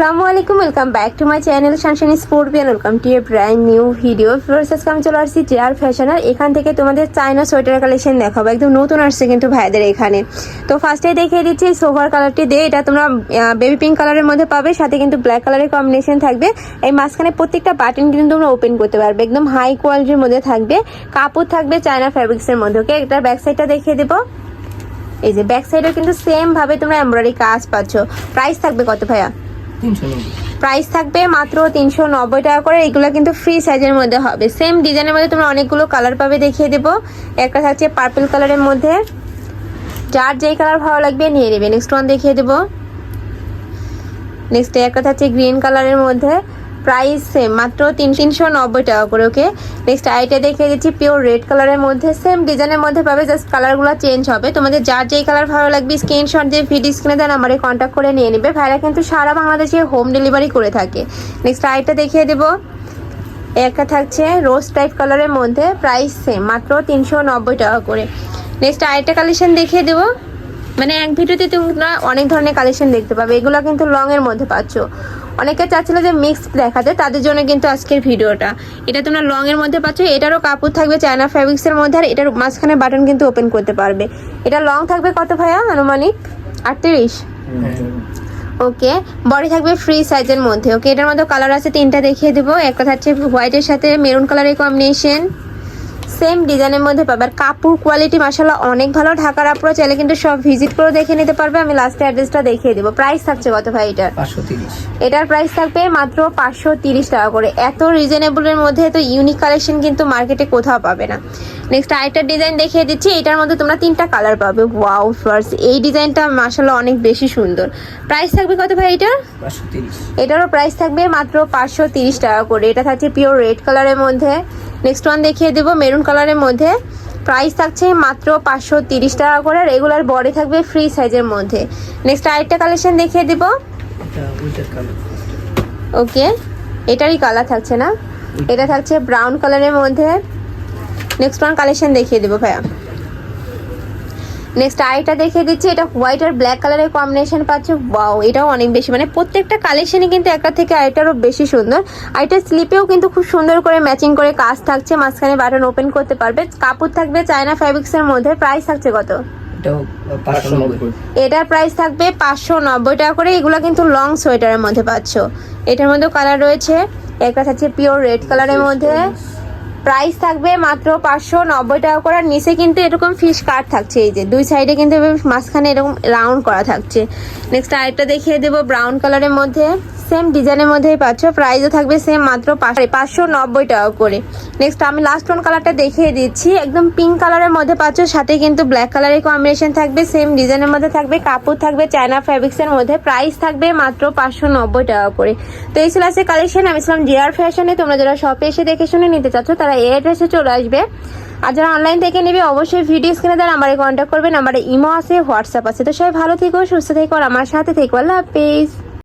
আসসালামু আলাইকুম welcome back to my channel শানশানি স্পোর্টবিয়ান welcome to a brand new video আজকে আমি চলে আসছি জেআর ফ্যাশনার এখান থেকে তোমাদের চায়না সোয়েটার কালেকশন দেখাবো। একদম নতুন আসছে কিন্তু ভাইদের এখানে। তো ফার্স্টে দেখিয়ে দিচ্ছি সোভার কালারটি দিয়ে। এটা তোমরা বেবি পিঙ্ক কালারের মধ্যে পাবে। সাথে কিন্তু ব্ল্যাক কালারের কম্বিনেশন থাকবে। এই মাঝখানে প্রত্যেকটা বাটন কিন্তু তোমরা ওপেন করতে পারবে। একদম হাই কোয়ালিটির মধ্যে থাকবে। কাপড় থাকবে চায়না ফ্যাব্রিক্সের মধ্যে ওকে এটার ব্যাক সাইডটা দেখিয়ে দেবো। এই যে ব্যাক সাইডেও কিন্তু সেম ভাবে তোমরা এমব্রয়ডারি কাজ পাচ্ছ। প্রাইস থাকবে কত ভাইয়া? প্রাইস থাকবে মাত্র তিনশো নব্বই টাকা করে। এগুলো কিন্তু ফ্রি সাইজের মধ্যে হবে। সেম ডিজাইনের মধ্যে তোমরা অনেকগুলো কালার পাবে দেখিয়ে দেবো। একটা থাকছে পার্পল কালারের মধ্যে। যার যেই কালার ভালো লাগবে নিয়ে নেবে। নেক্সট ওয়ান দেখিয়ে দেবো। নেক্সট একটা থাকছে গ্রিন কালারের মধ্যে। প্রাইস সেম মাত্র তিন তিনশো নব্বই টাকা করে ওকে নেক্সট আইটা দেখিয়ে দিচ্ছি পিওর রেড কালারের মধ্যে সেম ডিজাইনের মধ্যে পাবে জাস্ট কালারগুলো চেঞ্জ হবে। তোমাদের যার যেই কালার ভালো লাগবে স্ক্রিনশট দিয়ে ভিডিও স্ক্রিনে দেন, আমারে কন্ট্যাক্ট করে নিয়ে নেবে। ভাইরা কিন্তু সারা বাংলাদেশে হোম ডেলিভারি করে থাকে। নেক্সট আইটা দেখিয়ে দেবো। একটা থাকছে রোজ টাইপ কালারের মধ্যে প্রাইস সেম মাত্র তিনশো নব্বই টাকা করে। নেক্সট আরেকটা কালেকশন দেখিয়ে দেবো। মানে এক ভিডিওতে তোমরা অনেক ধরনের কালেকশন দেখতে পাবে। এগুলো কিন্তু লং এর মধ্যে পাচ্ছ। অনেকে চাচ্ছিল যে মিক্স দেখাতে তাদের জন্য কিন্তু আজকের ভিডিওটা। এটা তোমরা লং এর মধ্যে পাচ্ছ এটারও কাপড় থাকবে চায়না ফ্যাব্রিক্স এর মধ্যে আর এটার মাঝখানে বাটন কিন্তু ওপেন করতে পারবে। এটা লং থাকবে কত ভাইয়া আনুমানিক? আটত্রিশ? ওকে বডি থাকবে ফ্রি সাইজের মধ্যে। ওকে এটার মধ্যে কালার আছে তিনটা দেখিয়ে দেবো। একটা থাকছে হোয়াইটের সাথে মেরুন কালারের কম্বিনেশন সেম ডিজাইনের মধ্যে পাবে। আর কাপড় কোয়ালিটি মাসাল্লাহ অনেক ভালো। ঢাকার আপনারা চাইলে কিন্তু সব ভিজিট করে দেখে নিতে পারবে। আমি লাস্টে অ্যাড্রেসটা দেখিয়ে দেবো। প্রাইস থাকছে কত ভাই এটার? এটার প্রাইস থাকবে মাত্র পাঁচশো তিরিশ টাকা করে। এত রিজনেবলের মধ্যে এত ইউনিক কালেকশন কিন্তু মার্কেটে কোথাও পাবে না। নেক্সট আরেকটা ডিজাইন দেখিয়ে দিচ্ছি। এটার মধ্যে তোমরা তিনটা কালার পাবে। ওয়াও ফার্স্ট এই ডিজাইনটা মাসাল্লাহ অনেক বেশি সুন্দর। প্রাইস থাকবে কত ভাই এটার? এটারও প্রাইস থাকবে মাত্র পাঁচশো তিরিশ টাকা করে। এটা থাকছে পিওর রেড কালারের মধ্যে। নেক্সট ওয়ান দেখিয়ে দেবো মেরুন কালারের মধ্যে। প্রাইস থাকছে মাত্র পাঁচশো তিরিশ টাকা করে রেগুলার বডি থাকবে ফ্রি সাইজের মধ্যে। নেক্সট আরেকটা কালেকশন দেখিয়ে দিব। ওকে এটারই কালার থাকছে না? এটা থাকছে ব্রাউন কালারের মধ্যে। নেক্সট ওয়ান কালেকশন দেখিয়ে দেবো ভাইয়া। নেক্সট আরেকটা দেখিয়ে দিচ্ছি এটা হোয়াইট আর ব্ল্যাক কালারের কম্বিনেশন পাচ্ছে। বাও এটাও অনেক বেশি। মানে প্রত্যেকটা কালেকশনই কিন্তু একটা থেকে আরেকটারও বেশি সুন্দর। আর এটা স্লিপেও কিন্তু খুব সুন্দর করে ম্যাচিং করে কাজ থাকছে মাঝখানে বাটন ওপেন করতে পারবে। কাপড় থাকবে চায়না ফ্যাব্রিক্সের মধ্যে প্রাইস থাকছে কত? এটার প্রাইস থাকবে পাঁচশো নব্বই টাকা করে। এগুলো কিন্তু লং সোয়েটারের মধ্যে পাচ্ছ। এটার মধ্যে কালার রয়েছে। একটা থাকছে পিওর রেড কালারের মধ্যে। প্রাইস থাকবে মাত্র পাঁচশো নব্বই টাকা করার নিচে কিন্তু এরকম ফিশ কাট থাকছে। এই যে দুই সাইডে কিন্তু মাঝখানে এরকম রাউন্ড করা থাকছে। নেক্সট আরেকটা দেখিয়ে দেবো ব্রাউন কালারের মধ্যে। সেম ডিজাইনের মধ্যেই পাচ্ছ। প্রাইসও থাকবে সেম মাত্র পাঁচশো নব্বই টাকা করে। নেক্সট আমি লাস্ট ওয়ান কালারটা দেখিয়ে দিচ্ছি। একদম পিঙ্ক কালারের মধ্যে পাচ্ছ। সাথে কিন্তু ব্ল্যাক কালারের কম্বিনেশন থাকবে। সেম ডিজাইনের মধ্যে থাকবে। কাপড় থাকবে চায়না ফ্যাব্রিক্সের মধ্যে। প্রাইস থাকবে মাত্র পাঁচশো নব্বই টাকা করে। তো এই ছিল আজকে কালেকশন আমি ছিলাম জিআর ফ্যাশনে তোমরা যারা শপে এসে দেখে শুনে নিতে চাচ্ছ, তারা এই অ্যাড্রেসে চলে আসবে আর যারা অনলাইন থেকে নেবে, অবশ্যই ভিডিও স্ক্রিনে দেন আমারে কন্ট্যাক্ট করবেন আমার ইমো আছে হোয়াটসঅ্যাপ আছে। তো সবাই ভালো থেকো, সুস্থ থেকো আমার সাথে থেকো। আল্লাহ হাফিজ।